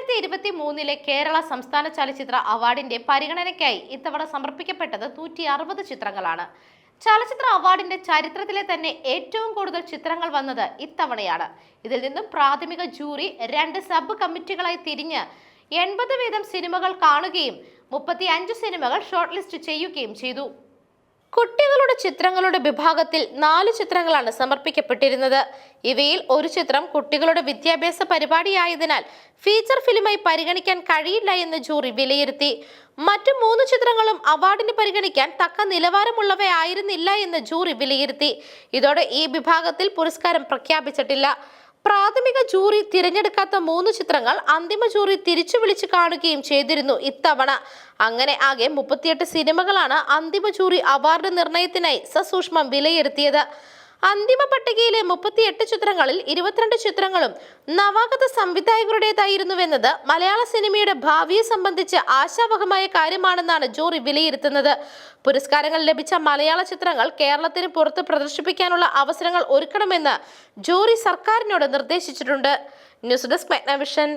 രണ്ടായിരത്തി ഇരുപത്തി മൂന്നിലെ കേരള സംസ്ഥാന ചലച്ചിത്ര അവാർഡിന്റെ പരിഗണനയ്ക്കായി ഇത്തവണ സമർപ്പിക്കപ്പെട്ടത് നൂറ്റി അറുപത് ചിത്രങ്ങളാണ്. ചലച്ചിത്ര അവാർഡിന്റെ ചരിത്രത്തിലെ തന്നെ ഏറ്റവും കൂടുതൽ ചിത്രങ്ങൾ വന്നത് ഇത്തവണയാണ്. ഇതിൽ നിന്നും പ്രാഥമിക ജൂറി രണ്ട് സബ് കമ്മിറ്റികളായി തിരിഞ്ഞ് എൺപത് വീതം സിനിമകൾ കാണുകയും മുപ്പത്തി അഞ്ച് സിനിമകൾ ഷോർട്ട് ലിസ്റ്റ് ചെയ്യുകയും ചെയ്തു. കുട്ടികളുടെ ചിത്രങ്ങളുടെ വിഭാഗത്തിൽ നാല് ചിത്രങ്ങളാണ് സമർപ്പിക്കപ്പെട്ടിരുന്നത്. ഇവയിൽ ഒരു ചിത്രം കുട്ടികളുടെ വിദ്യാഭ്യാസ പരിപാടിയായതിനാൽ ഫീച്ചർ ഫിലിമായി പരിഗണിക്കാൻ കഴിയില്ല എന്ന് ജൂറി വിലയിരുത്തി. മറ്റു മൂന്ന് ചിത്രങ്ങളും അവാർഡിന് പരിഗണിക്കാൻ തക്ക നിലവാരമുള്ളവയായിരുന്നില്ല എന്ന് ജൂറി വിലയിരുത്തി. ഇതോടെ ഈ വിഭാഗത്തിൽ പുരസ്കാരം പ്രഖ്യാപിച്ചിട്ടില്ല. പ്രാഥമിക ജൂറി തിരഞ്ഞെടുക്കാത്ത മൂന്ന് ചിത്രങ്ങൾ അന്തിമ ജൂറി തിരിച്ചു വിളിച്ചു കാണുകയും ചെയ്തിരുന്നു ഇത്തവണ. അങ്ങനെ ആകെ മുപ്പത്തിയെട്ട് സിനിമകളാണ് അന്തിമ ജൂറി അവാർഡ് നിർണയത്തിനായി സസൂക്ഷ്മം വിലയിരുത്തിയത്. അന്തിമ പട്ടികയിലെ മുപ്പത്തിയെട്ട് ചിത്രങ്ങളിൽ ഇരുപത്തിരണ്ട് ചിത്രങ്ങളും നവാഗത സംവിധായകരുടേതായിരുന്നുവെന്നത് മലയാള സിനിമയുടെ ഭാവിയെ സംബന്ധിച്ച് ആശാവഹമായ കാര്യമാണെന്നാണ് ജൂറി വിലയിരുത്തുന്നത്. പുരസ്കാരങ്ങൾ ലഭിച്ച മലയാള ചിത്രങ്ങൾ കേരളത്തിന് പുറത്ത് പ്രദർശിപ്പിക്കാനുള്ള അവസരങ്ങൾ ഒരുക്കണമെന്ന് ജൂറി സർക്കാരിനോട് നിർദ്ദേശിച്ചിട്ടുണ്ട്. News desk മെഗ്നവിഷൻ.